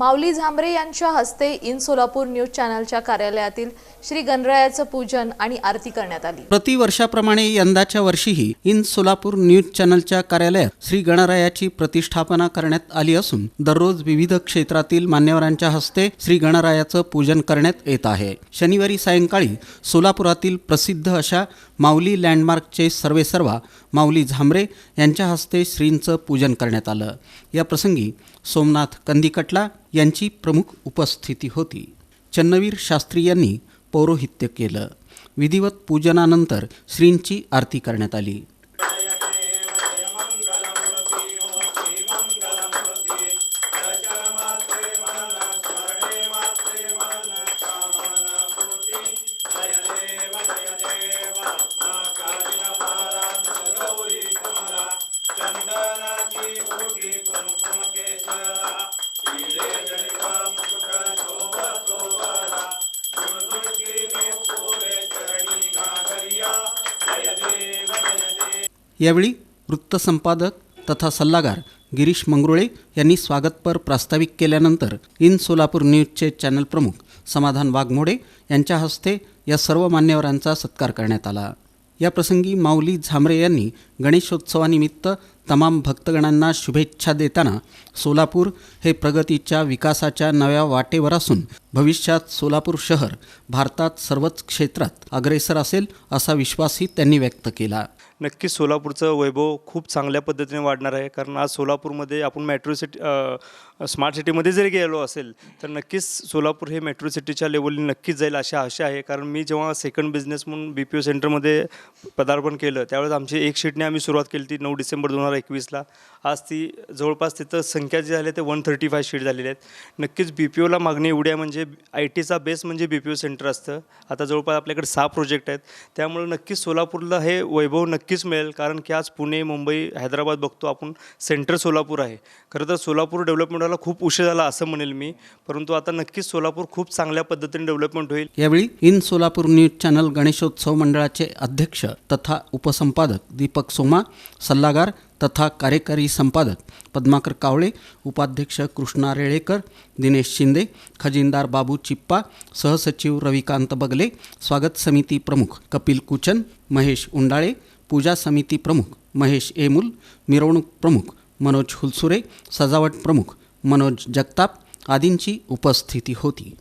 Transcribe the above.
माऊली झांबरे यांच्या हस्ते in Solapur news चॅनलच्या कार्यालयातील श्री गणरायाचं पूजन आणि आरती करण्यात आली. प्रतिवर्षाप्रमाणे यंदाच्या वर्षीही इन सोलापूर न्यूज चॅनलच्या कार्यालयात श्री गणरायाची प्रतिष्ठापना करण्यात आली असून दररोज विविध क्षेत्रातील मान्यवरांच्या हस्ते श्री गणरायाचं पूजन करण्यात येत आहे. शनिवारी सायंकाळी सोलापुरातील प्रसिद्ध अशा माऊली लँडमार्कचे सर्वेसर्वा माऊली झांबरे यांच्या हस्ते श्रींचं पूजन करण्यात आलं. या प्रसंगी सोमनाथ कंदिकटला यांची प्रमुख उपस्थिती होती. चन्नवीर शास्त्री यांनी पौरोहित्य केलं. विधिवत पूजनानंतर श्रींची आरती करण्यात आली. यावेळी वृत्तसंपादक तथा सल्लागार गिरीश मंगरुळे यांनी स्वागतपर प्रास्ताविक केल्यानंतर इन सोलापूर न्यूजचे चॅनल प्रमुख समाधान वाघमोडे यांच्या हस्ते या सर्व मान्यवरांचा सत्कार करण्यात आला. या प्रसंगी माऊली झांबरे यांनी गणेशोत्सवानिमित्त तमाम भक्तगणांना शुभेच्छा देताना सोलापूर हे प्रगतीच्या विकासाच्या नव्या वाटेवर असून भविष्यात सोलापूर शहर भारतात सर्वच क्षेत्रात अग्रेसर असेल असा विश्वासही त्यांनी व्यक्त केला. नक्कीच सोलापूरचं वैभव खूप चांगल्या पद्धतीने वाढणार आहे. कारण आज सोलापूरमध्ये आपण मेट्रो सिटी स्मार्ट सिटीमध्ये जरी गेलो असेल तर नक्कीच सोलापूर हे मेट्रो सिटीच्या लेवलने नक्कीच जाईल अशी आशा आहे. कारण मी जेव्हा सेकंड बिझनेस म्हणून बी पी ओ सेंटरमध्ये पदार्पण केलं त्यावेळेस आमची एक शीटने आम्ही सुरुवात केली ती नऊ डिसेंबर दोन होणार एकवीसला. आज ती जवळपास तिथं संख्या जी झाली ते वन थर्टी फाय शीट झालेली आहेत. नक्कीच बी पी ओला मागणी एवढी आहे म्हणजे आय टीचा बेस म्हणजे बी पी ओ सेंटर असतं. आता जवळपास आपल्याकडे सहा प्रोजेक्ट आहेत. त्यामुळे नक्कीच सोलापूरला हे वैभव नक्कीच मिळेल कारण की आज पुणे मुंबई हैदराबाद बघतो आपण सेंटर सोलापूर आहे. खरं तर सोलापूर डेव्हलपमेंट व्हायला खूप उशीर झाला असं म्हणेल मी. परंतु आता नक्कीच सोलापूर खूप चांगल्या पद्धतीने डेव्हलपमेंट होईल. यावेळी in Solapur news channel Ganeshotsav मंडळाचे अध्यक्ष तथा उपसंपादक दीपक सोमा सल्लागार तथा कार्यकारी संपादक पद्माकर कावळे उपाध्यक्ष कृष्णा रेळेकर दिनेश शिंदे खजिनदार बाबू चिप्पा सहसचिव रविकांत बगले स्वागत समिती प्रमुख कपिल कुचन महेश उंडाळे पूजा समिती प्रमुख महेश एमुल मिरवणूक प्रमुख मनोज हुलसुरे सजावट प्रमुख मनोज जगताप आदींची उपस्थिती होती.